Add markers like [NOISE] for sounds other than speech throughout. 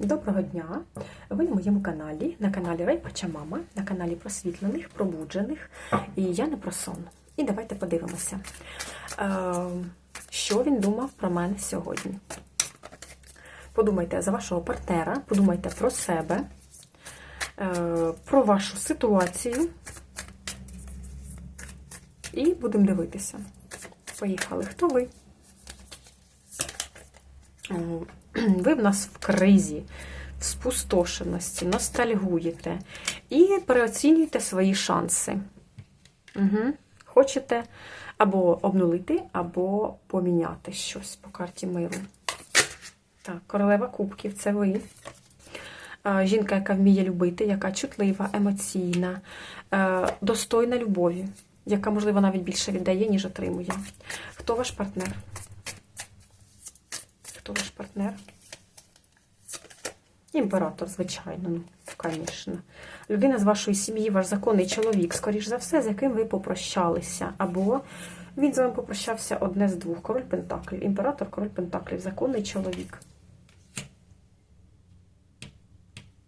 Доброго дня! Ви на моєму каналі, на каналі Райпача Мама, на каналі просвітлених, пробуджених, і я не про сон. І давайте подивимося, е, що він думав про мене сьогодні. Подумайте за вашого партнера, подумайте про себе, е, про вашу ситуацію. І будемо дивитися. Поїхали. Хто ви? [CLEARS THROAT] Ви в нас в кризі, в спустошеності, ностальгуєте і переоцінюєте свої шанси. Угу. Хочете або обнулити, або поміняти щось по карті миру. Так, королева кубків це ви. Жінка, яка вміє любити, яка чутлива, емоційна, достойна любові, яка, можливо, навіть більше віддає, ніж отримує. Хто ваш партнер? Хто ваш партнер? Імператор, звичайно, ну, звісно. Людина з вашої сім'ї, ваш законний чоловік, скоріш за все, з яким ви попрощалися. Або він з вами попрощався одне з двох. Король Пентаклів. Імператор, король Пентаклів, законний чоловік.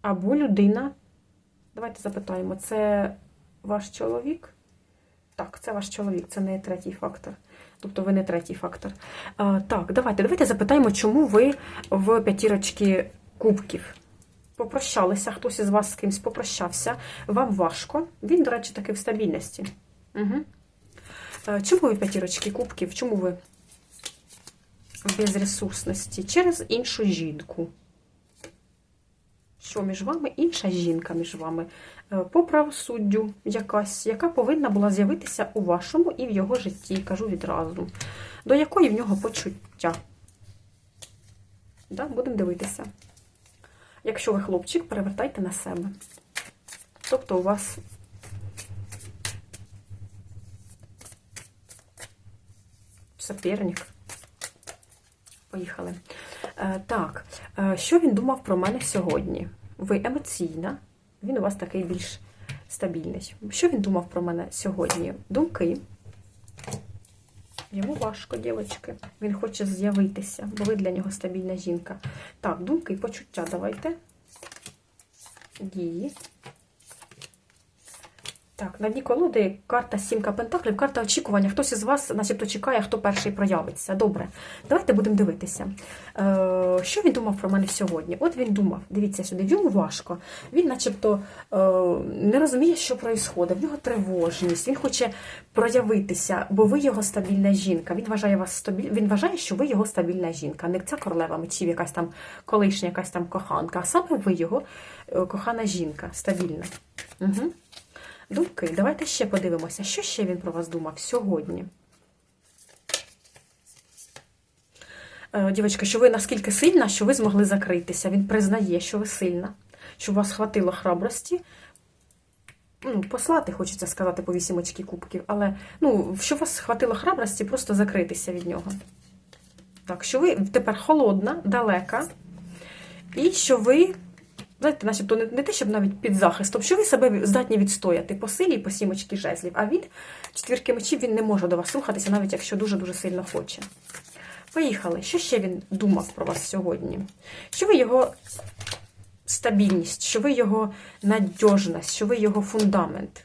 Або людина. Давайте запитаємо, це ваш чоловік? Так, це ваш чоловік, це не третій фактор. Тобто ви не третій фактор. А, так, давайте, давайте запитаємо, чому ви в п'ятірочці кубків. Попрощалися, хтось із вас з кимось попрощався. Вам важко. Він, до речі, таки в стабільності. Угу. А, чому ви в п'ятірочці кубків? Чому ви в безресурсності? Через іншу жінку. Що між вами? Інша жінка між вами. Е, По правосуддю якась, яка повинна була з'явитися у вашому і в його житті, кажу відразу. До якої в нього почуття. Да? Будемо дивитися. Якщо ви хлопчик, перевертайте на себе. Тобто у вас соперник. Поїхали. Е, Так, е, що він думав про мене сьогодні? Ви емоційна, він у вас такий більш стабільний. Що він думав про мене сьогодні? Думки. Йому важко, дівчатки. Він хоче з'явитися, бо ви для нього стабільна жінка. Так, думки і почуття давайте. Дії. Так, на дні колоди карта сімка пентаклів, карта очікування. Хтось із вас, начебто, чекає, хто перший проявиться. Добре, давайте будемо дивитися. Е, Що він думав про мене сьогодні? От він думав, дивіться сюди, йому важко. Він, начебто, е, не розуміє, що відбувається. В нього тривожність, він хоче проявитися, бо ви його стабільна жінка. Він вважає вас стабіль... Він вважає, що ви його стабільна жінка. Не ця королева мечів, якась там колишня, якась там коханка, а саме ви його е, кохана жінка, стабільна. Угу. Думки. Давайте ще подивимося, що ще він про вас думав сьогодні. Е, Дівчатка, що ви наскільки сильна, що ви змогли закритися. Він признає, що ви сильна, що у вас хватило храбрості. Ну, послати, хочеться сказати, по вісімочки кубків, але ну, що у вас хватило храбрості просто закритися від нього. Так, що ви тепер холодна, далека, і що ви знаєте, начебто не, не те, щоб навіть під захистом, що ви себе здатні відстояти по силі і по сімочки жезлів, а від четвірки мечів він не може до вас рухатися, навіть якщо дуже-дуже сильно хоче. Поїхали. Що ще він думав про вас сьогодні? Що ви його стабільність, що ви його надіжність, що ви його фундамент?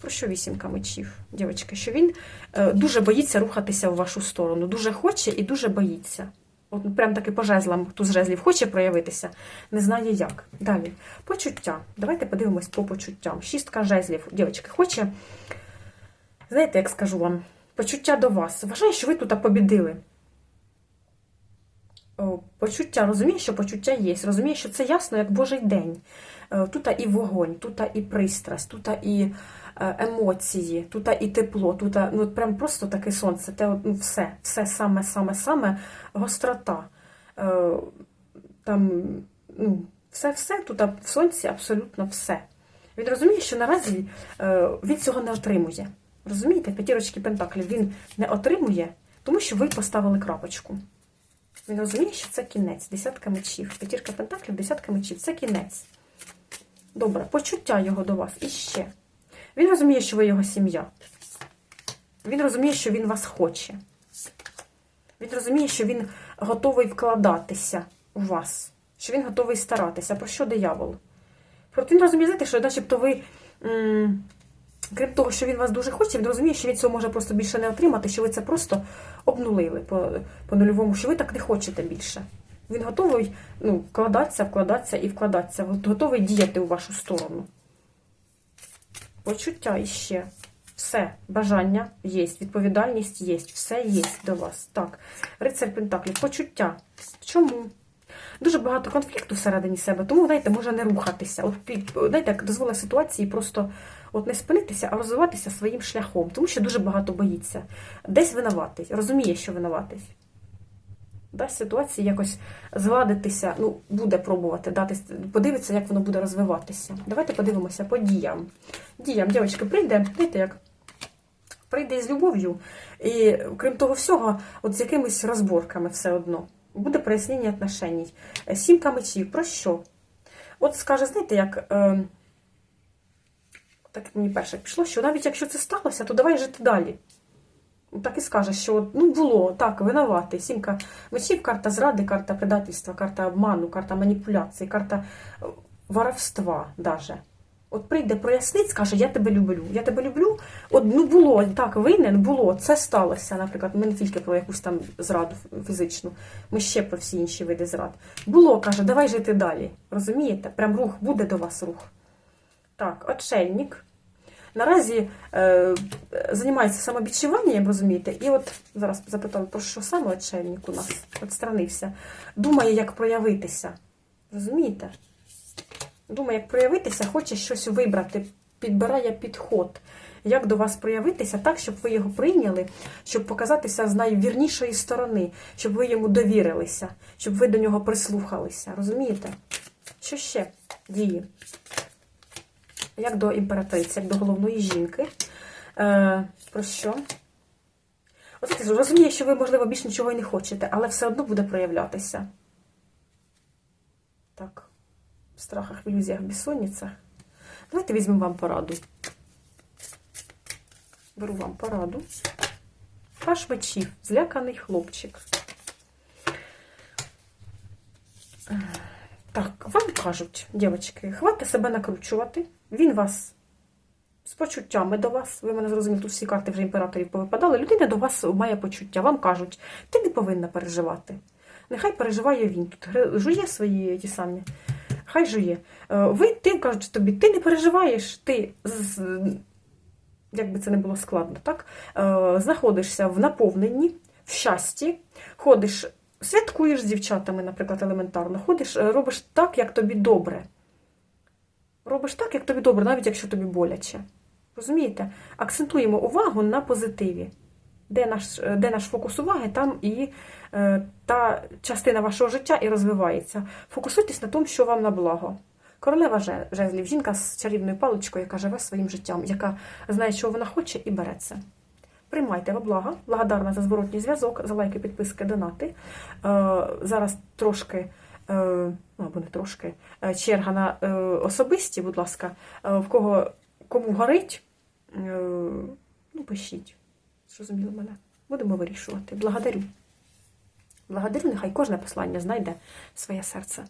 Про що вісімка мечів, дівчатки? Що він е, дуже боїться рухатися в вашу сторону, дуже хоче і дуже боїться. От прям таки по жезлам, хто з жезлів хоче проявитися, не знає як. Далі. Почуття. Давайте подивимось по почуттям. Шістка жезлів. Дівчатки, хоче, знаєте, як скажу вам, почуття до вас. Вважаю, що ви тут побідили. Почуття, розуміє, що почуття є. Розуміє, що це ясно, як Божий день. Е, Тут і вогонь, тут і пристрасть, тут і емоції, тут і тепло, тут ну, прям просто таке сонце. Те, ну, все, все саме-саме-саме гострота. Е, Там, ну, все-все, тут в сонці абсолютно все. Він розуміє, що наразі е, він цього не отримує. Розумієте, п'ятірочки Пентаклів він не отримує, тому що ви поставили крапочку. Він розуміє, що це кінець. Десятка мечів. П'ятірка пентаклів, десятка мечів. Це кінець. Добре, почуття його до вас іще. Він розуміє, що ви його сім'я. Він розуміє, що він вас хоче. Він розуміє, що він готовий вкладатися у вас, що він готовий старатися. Про що диявол? Проте він розуміє, знаєте, що начебто ви, крім того, що він вас дуже хоче, він розуміє, що він цього може просто більше не отримати, що ви це просто обнулили по, по нульовому, що ви так не хочете більше. Він готовий ну, вкладатися, вкладатися і вкладатися, готовий діяти у вашу сторону. Почуття іще. Все, бажання є, відповідальність є, все є до вас. Так, рицар Пентаклів, почуття. Чому? Дуже багато конфлікту всередині себе, тому, знаєте, може не рухатися. От, знаєте, як дозволить ситуації просто от не спинитися, а розвиватися своїм шляхом, тому що дуже багато боїться. Десь винуватий, розуміє, що винуватий. Дасть ситуації якось згладитися, ну, буде пробувати дати, подивиться, як воно буде розвиватися. Давайте подивимося по діям. Діям, дівчатки, прийде, знаєте, як прийде із любов'ю, і крім того всього, от з якимись розборками все одно. Буде прояснення отношеній. Е, Сімка мечів, про що? От скаже, знаєте, як. Е, так мені перше пішло, що навіть якщо це сталося, то давай жити далі. Так і скаже, що ну було, так, винуватий. Сімка мечів, карта зради, карта предательства, карта обману, карта маніпуляції, карта е, воровства даже. От прийде прояснить, скаже, я тебе люблю. Я тебе люблю. От ну було так, винен, було, це сталося, наприклад. Ми не тільки про якусь там зраду фізичну, ми ще про всі інші види зрад. Було, каже, давай жити далі. Розумієте? Прям рух буде до вас рух. Так, отшельник. Наразі е, займається самобічуванням, розумієте, і от зараз запитали, про що саме отшельник у нас відстранився. Думає, як проявитися. Розумієте? Думає, як проявитися, хоче щось вибрати, підбирає підход. Як до вас проявитися так, щоб ви його прийняли, щоб показатися з найвірнішої сторони, щоб ви йому довірилися, щоб ви до нього прислухалися. Розумієте? Що ще діє? Як до імператриці, як до головної жінки. Е, про що? От розуміє, що ви, можливо, більш нічого і не хочете, але все одно буде проявлятися. Так, в страхах, в ілюзіях, безсонницях. Давайте візьмемо вам пораду. Беру вам пораду. Паш мечів, зляканий хлопчик. Так, вам кажуть, дівчатки, хватить себе накручувати. Він вас з почуттями до вас. Ви мене зрозуміли, тут всі карти вже імператорів повипадали. Людина до вас має почуття. Вам кажуть, ти не повинна переживати. Нехай переживає він. Тут жує свої ті самі. Хай жує. Е, Ви тим кажуть тобі, ти не переживаєш, ти з- як би це не було складно, так? Е, знаходишся в наповненні, в щасті, ходиш, святкуєш з дівчатами, наприклад, елементарно, ходиш, е, робиш так, як тобі добре. Робиш так, як тобі добре, навіть якщо тобі боляче. Розумієте? Акцентуємо увагу на позитиві. Де наш, де наш фокус уваги, там і е, та частина вашого життя і розвивається. Фокусуйтесь на тому, що вам на благо. Королева жезлів, жінка з чарівною паличкою, яка живе своїм життям, яка знає, що вона хоче, і бере це. Приймайте во благо, благодарна за зворотній зв'язок, за лайки, підписки, донати. Е, зараз трошки, ну або не трошки, е, черга на е, особисті, будь ласка, е, в кого кому горить, е, ну пишіть. Зрозуміло мене. Будемо вирішувати. Благодарю. Благодарю, нехай кожне послання знайде своє серце.